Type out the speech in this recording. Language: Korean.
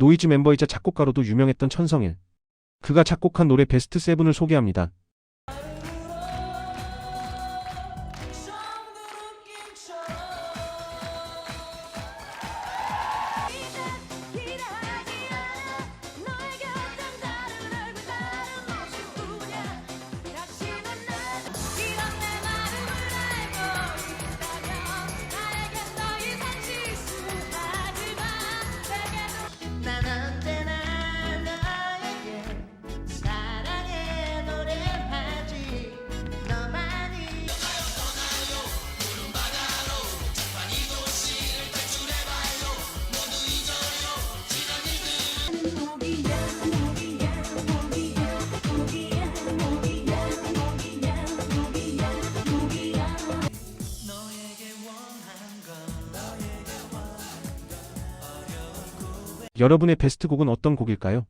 노이즈 멤버이자 작곡가로도 유명했던 천성일. 그가 작곡한 노래 베스트 세븐을 소개합니다. 여러분의 베스트 곡은 어떤 곡일까요?